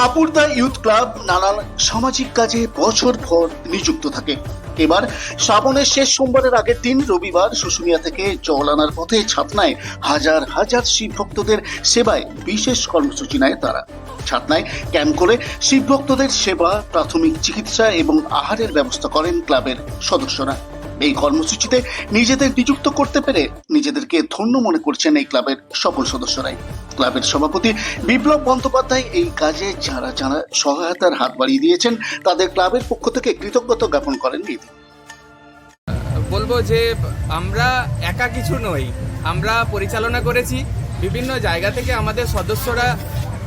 পাপুরদা youth club নানান সামাজিক কাজে বছর ভর নিযুক্ত থাকে। এবার শ্রাবণের শেষ সোমবারের আগের দিন রবিবার শুশুনিয়া থেকে জল আনার পথে ছাতনায় হাজার হাজার শিব ভক্তদের সেবায় বিশেষ কর্মসূচি নেয় তারা। ছাতনায় ক্যাম্প করে শিব ভক্তদের সেবা, প্রাথমিক চিকিৎসা এবং আহারের ব্যবস্থা করেন ক্লাবের সদস্যরা। এই কর্মসূচিতে নিজেদের নিযুক্ত করতে পেরে নিজেদেরকে ধন্য মনে করছেন এই ক্লাবের সকল সদস্যরাই। ক্লাবের সভাপতি বিপ্লব বন্দ্যোপাধ্যায় এই কাজে যারা যারা সহায়তার হাত বাড়িয়ে দিয়েছেন, তাদের ক্লাবের পক্ষ থেকে কৃতজ্ঞতা জ্ঞাপন করেন এদিন বলব যে আমরা একা কিছু নই। আমরা পরিচালনা করেছি, বিভিন্ন জায়গা থেকে আমাদের সদস্যরা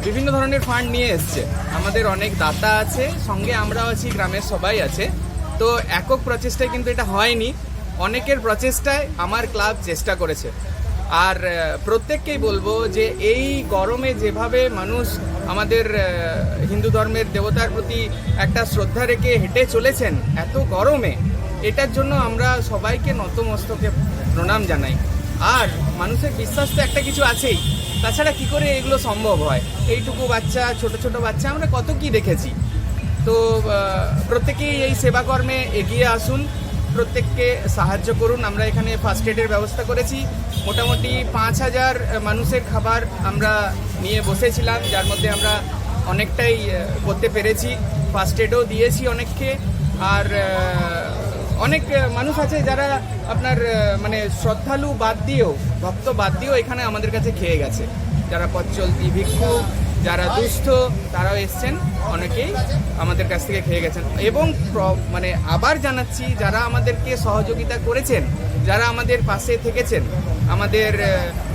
বিভিন্ন ধরনের ফান্ড নিয়ে এসছে। আমাদের অনেক দাতা আছে, সঙ্গে আমরাও আছি, গ্রামের সবাই আছে। তো একক প্রচেষ্টায় কিন্তু এটা হয়নি। অনেকের প্রচেষ্টায় আমার ক্লাব চেষ্টা করেছে। আর প্রত্যেককেই বলব যে এই গরমে যেভাবে মানুষ আমাদের হিন্দু ধর্মের দেবতার প্রতি একটা শ্রদ্ধা রেখে হেঁটে চলেছেন, এত গরমে, এটার জন্য আমরা সবাইকে নতমস্তকে প্রণাম জানাই। আর মানুষের বিশ্বাস তো একটা কিছু আছেই, তাছাড়া কি করে এগুলো সম্ভব হয়? এইটুকু বাচ্চা, ছোট ছোট বাচ্চা, আমরা কত কি দেখেছি? তো প্রত্যেকেই এই সেবাকর্মে এগিয়ে আসুন, প্রত্যেককে সাহায্য করুন। আমরা এখানে ফার্স্ট এডের ব্যবস্থা করেছি। মোটামুটি পাঁচ হাজার মানুষের খাবার আমরা নিয়ে বসেছিলাম, যার মধ্যে আমরা অনেকটাই করতে পেরেছি। ফার্স্ট এডও দিয়েছি অনেককে। আর অনেক মানুষ আছে যারা আপনার মানে শ্রদ্ধালু বাদ দিয়েও, ভক্ত বাদ দিয়েও এখানে আমাদের কাছে খেয়ে গেছে। যারা পথ চলতি ভিক্ষু যারা দুস্থ তারাও এসছেন অনেকেই আমাদের কাছ থেকে খেয়ে গেছেন। এবং মানে আবার জানাচ্ছি যারা আমাদেরকে সহযোগিতা করেছেন যারা আমাদের পাশে থেকেছেন আমাদের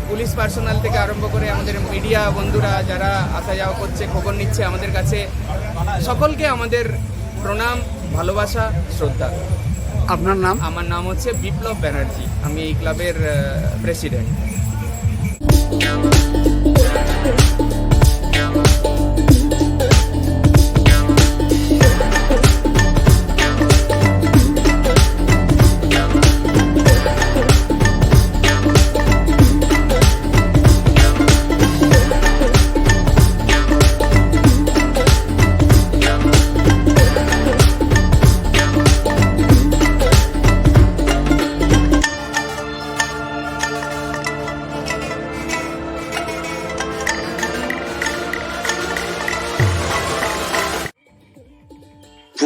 পুলিশ পার্সোনাল থেকে আরম্ভ করে আমাদের মিডিয়া বন্ধুরা যারা আসা যাওয়া করছে খবর নিচ্ছে আমাদের কাছে সকলকে আমাদের প্রণাম ভালোবাসা শ্রদ্ধা। আপনার নাম? আমার নাম হচ্ছে বিপ্লব ব্যানার্জি। আমি এই ক্লাবের প্রেসিডেন্ট